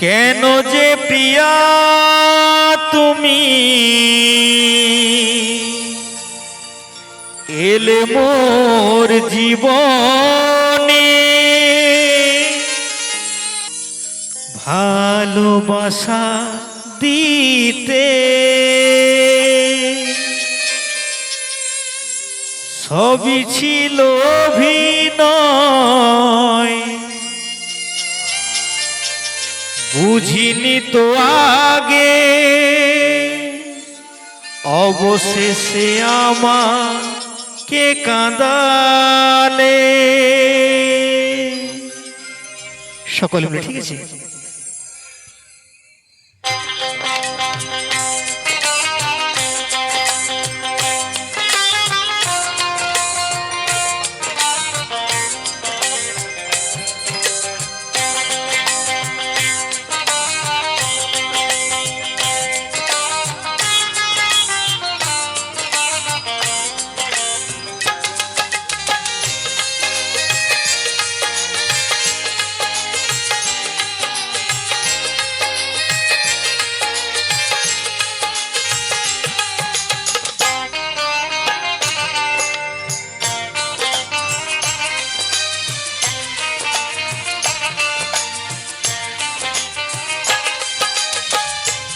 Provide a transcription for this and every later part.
কেন যে প্রিয়া তুমি? এলে মোর জীবনে ভালোবাসা দিতে। সবই ছিল অভিনয়। বুঝিনি তো আগে। অবশেষে আমার কে কাঁদালে? সকলে ঠিক আছে?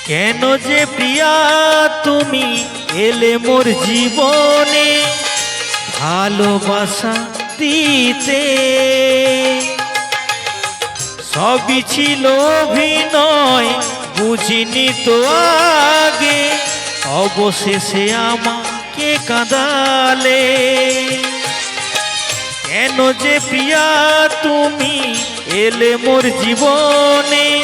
কেন যে প্রিয়া তুমি এলে মোর জীবনে ভালোবাসা দিতে? সবই ছিল অভিনয়, বুঝিনি তো আগে। অবশেষে আমাকে কাঁদালে। কেন যে প্রিয়া তুমি এলে মোর জীবনে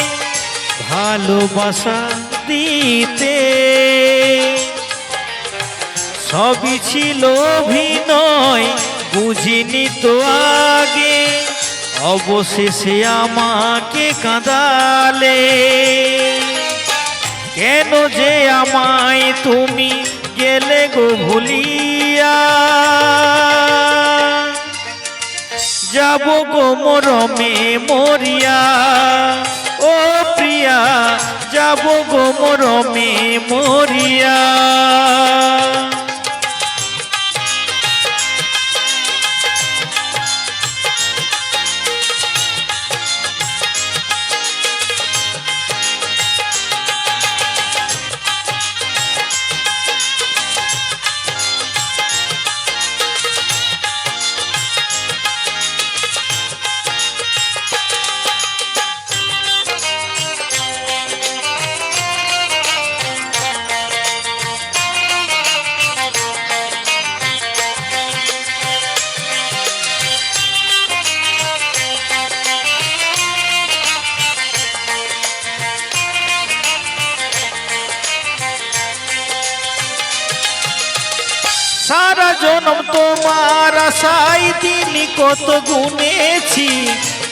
ভালোবাসা দিতে। সবই ছিল অভিনয়, বুঝিনি তো আগে। অবশেষে আমাকে কাঁদালে। কেন যে আমায় তুমি গেলে গো ভুলিয়া? যাব গো মরমে মরিয়া। যাব গো মরমে মরিয়া। সারা জনম তোমার আশাই দিন কত গুনেছি।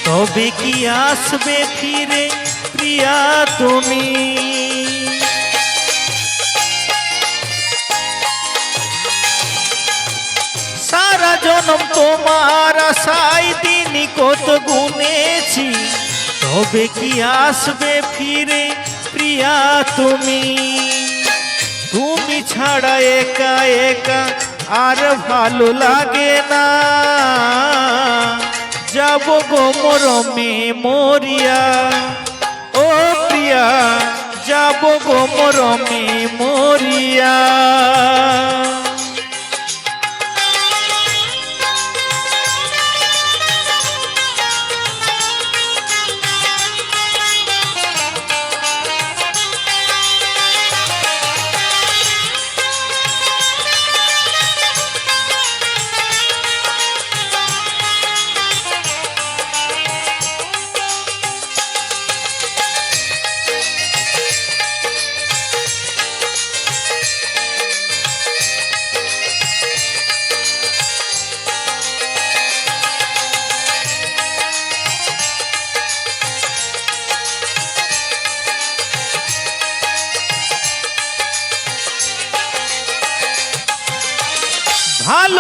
তবে কি আসবে ফিরে প্রিয়া তুমি? সারা জনম তোমার আশাই দিন কত গুনেছি। তবে কি আসবে ফিরে প্রিয়া তুমি? তুমি ছাড়া একা একা আর ভালো লাগে না। যাব গো মরমে মরিয়া। ও প্রিয়া যাব গো মরমে মরিয়া।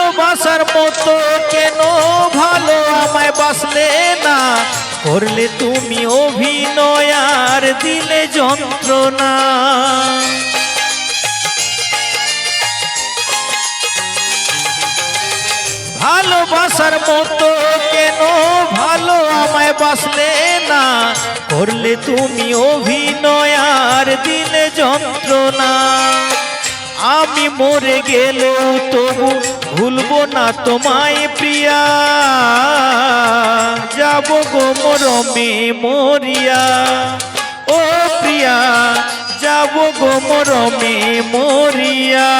ভালোবাসার মতো কেন ভালো আমায় বাসলে না? করলে তুমি অভিনয় আর দিলে যন্ত্রণা। ভালোবাসার মতো কেন ভালো আমায় বাসলে না? করলে তুমি অভিনয় আর দিলে যন্ত্রণা। আমি মরে গেলেও তবু ভুলবো না তোমায় প্রিয়া। যাব গো মরমে মরিয়া। ও প্রিয়া যাব গো মরমে মরিয়া।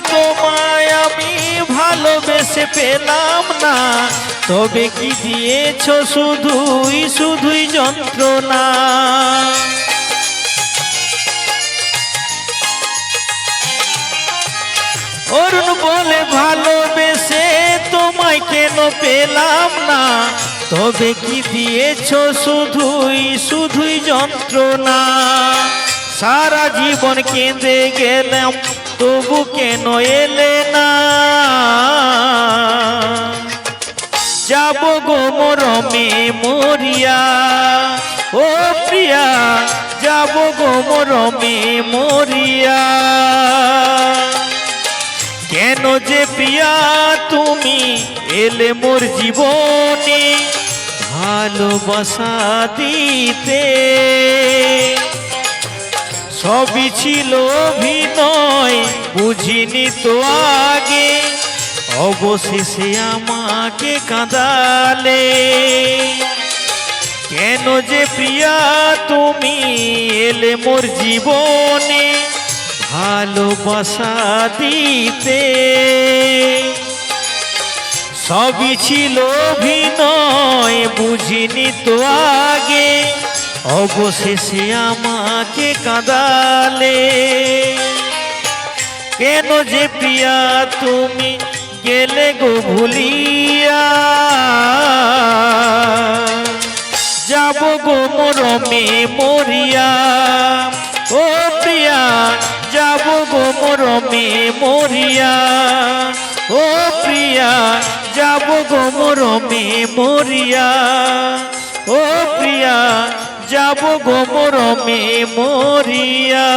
তোমায় আমি ভালোবেসে পেলাম না। তবে কি দিয়েছ শুধুই শুধুই যন্ত্রণা? অরুণ বলে, ভালোবেসে তোমায় কেন পেলাম না? তবে কি দিয়েছ শুধুই শুধুই যন্ত্রণা? সারা জীবন কেঁদে গেলাম তবু কেন এলে না? যাব গো মরমে মরিয়া। ও প্রিয়া, যাব গো মরমে মরিয়া। কেন যে প্রিয়া তুমি এলে মোর জীবনে ভালোবাসা দিতে? সবই ছিল অভিনয়, বুঝিনি তো আগে। অবশেষে আমাকে কাঁদালে। কেন যে প্রিয়া, তুমি এলে মোর জীবনে ভালোবাসা দিতে। সবই ছিল অভিনয়, বুঝিনি তো আগে। অবশেষে আমাকে কাঁদালে। কেন যে প্রিয়া তুমি গেলে গো ভুলিয়া? যাব গো মরমে মরিয়া। ও প্রিয়া, যাব গো মরমে মরিয়া। ও প্রিয়া, যাব গো মরমে মরিয়া। ও প্রিয়া যাব গোমর মে মরিয়া।